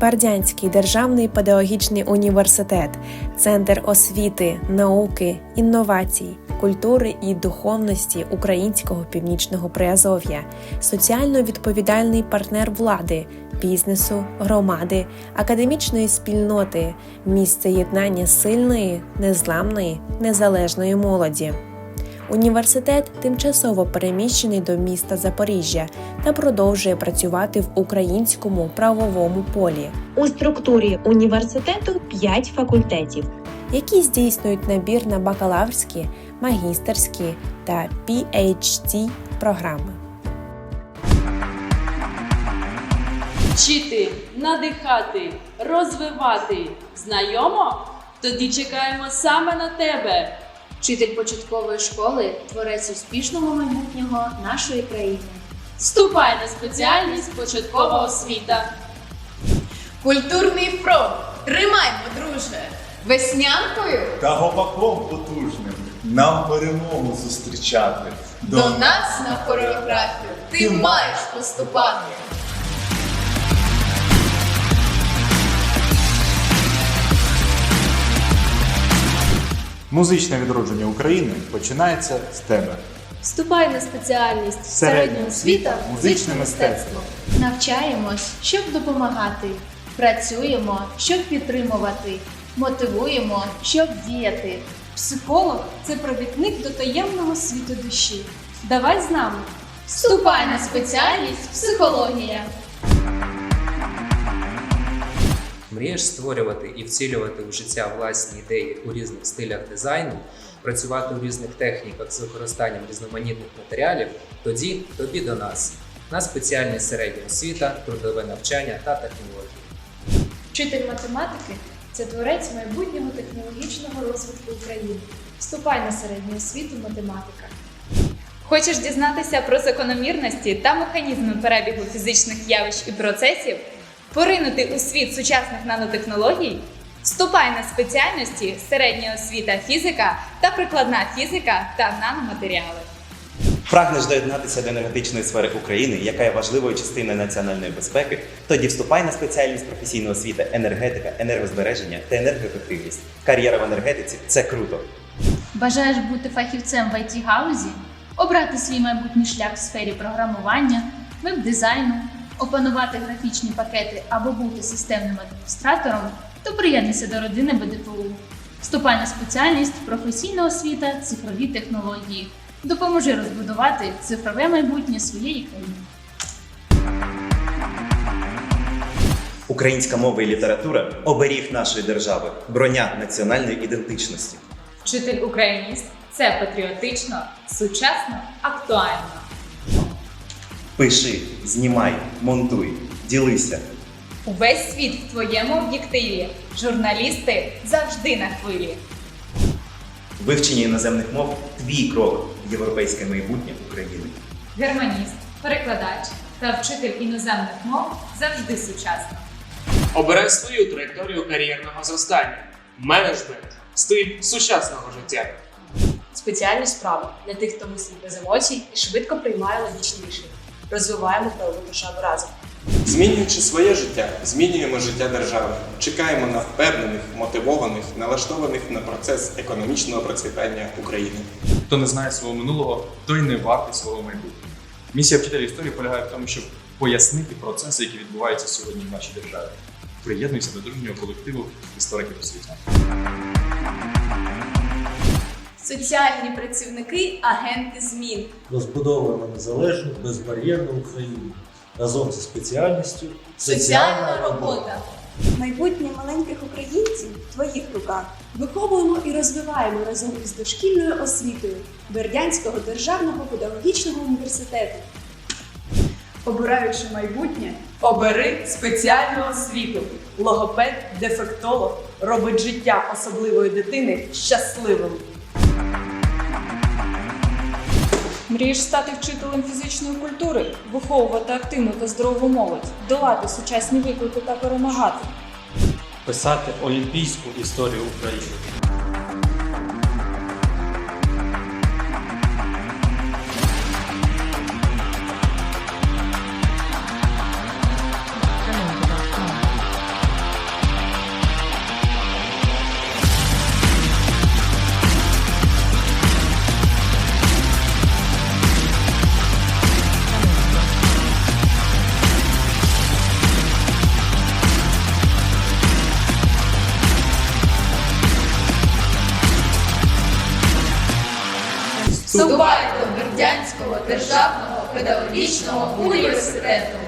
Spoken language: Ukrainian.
Бердянський державний педагогічний університет, центр освіти, науки, інновацій, культури і духовності українського північного Приазов'я, соціально відповідальний партнер влади, бізнесу, громади, академічної спільноти, місце єднання сильної, незламної, незалежної молоді. Університет тимчасово переміщений до міста Запоріжжя та продовжує працювати в українському правовому полі. У структурі університету 5 факультетів, які здійснюють набір на бакалаврські, магістерські та PhD програми. Вчити, надихати, розвивати. Знайомо? Тоді чекаємо саме на тебе. Вчитель початкової школи творець успішного майбутнього нашої країни. Вступай на спеціальність початкова освіта. Культурний фронт. Тримаймо, друже. Веснянкою та гопаком потужним нам перемогу зустрічати. до нас на хореографію ти маєш поступати. Музичне відродження України починається з тебе. Вступай на спеціальність Середня освіта, музичне мистецтво. Навчаємось, щоб допомагати. Працюємо, щоб підтримувати. Мотивуємо, щоб діяти. Психолог це провідник до таємного світу душі. Давай з нами. Вступай на спеціальність психологія. Мрієш створювати і вцілювати у життя власні ідеї у різних стилях дизайну, працювати у різних техніках з використанням різноманітних матеріалів, тоді тобі до нас. На спеціальність середня освіта, трудове навчання та технології. Вчитель математики це творець майбутнього технологічного розвитку України. Вступай на середню освіту математика. Хочеш дізнатися про закономірності та механізми перебігу фізичних явищ і процесів, поринути у світ сучасних нанотехнологій? Вступай на спеціальності середня освіта фізика та прикладна фізика та наноматеріали. Прагнеш доєднатися до енергетичної сфери України, яка є важливою частиною національної безпеки, тоді вступай на спеціальність професійної освіти енергетика, енергозбереження та енергоефективність. Кар'єра в енергетиці це круто. Бажаєш бути фахівцем в it галузі, обрати свій майбутній шлях в сфері програмування, веб-дизайну, опанувати графічні пакети або бути системним адміністратором, то приєднуйся до родини БДПУ. Вступай на спеціальність професійна освіта, цифрові технології. Допоможи розбудувати цифрове майбутнє своєї країни. Українська мова і література оберіг нашої держави, броня національної ідентичності. Вчитель україніст це патріотично, сучасно, актуально. Пиши, знімай, монтуй, ділися. Увесь світ в твоєму об'єктиві. Журналісти завжди на хвилі. Вивчення іноземних мов твій крок в європейське майбутнє України. Германіст, перекладач та вчитель іноземних мов завжди сучасно. Обирай свою траєкторію кар'єрного зростання. Менеджмент стиль сучасного життя. Спеціальність права для тих, хто мислить без емоцій і швидко приймає логічні рішення. Розвиваємо правову державу разом. Змінюючи своє життя, змінюємо життя держави. Чекаємо на впевнених, мотивованих, налаштованих на процес економічного процвітання України. Хто не знає свого минулого, той не вартий свого майбутнього. Місія вчителя історії полягає в тому, щоб пояснити процеси, які відбуваються сьогодні в нашій державі. Приєднуйся до дружнього колективу істориків освітян. Соціальні працівники, агенти змін. Розбудовуємо незалежну, безбар'єрну Україну разом зі спеціальністю Соціальна робота. Майбутнє маленьких українців в твоїх руках. Виховуємо і розвиваємо разом із дошкільною освітою Бердянського державного педагогічного університету. Обираючи майбутнє, обери спеціальну освіту. Логопед, дефектолог робить життя особливої дитини щасливим. Мрієш стати вчителем фізичної культури, виховувати активну та здорову молодь, долати сучасні виклики та перемагати. писати олімпійську історію України. Вступай до Бердянського державного педагогічного університету.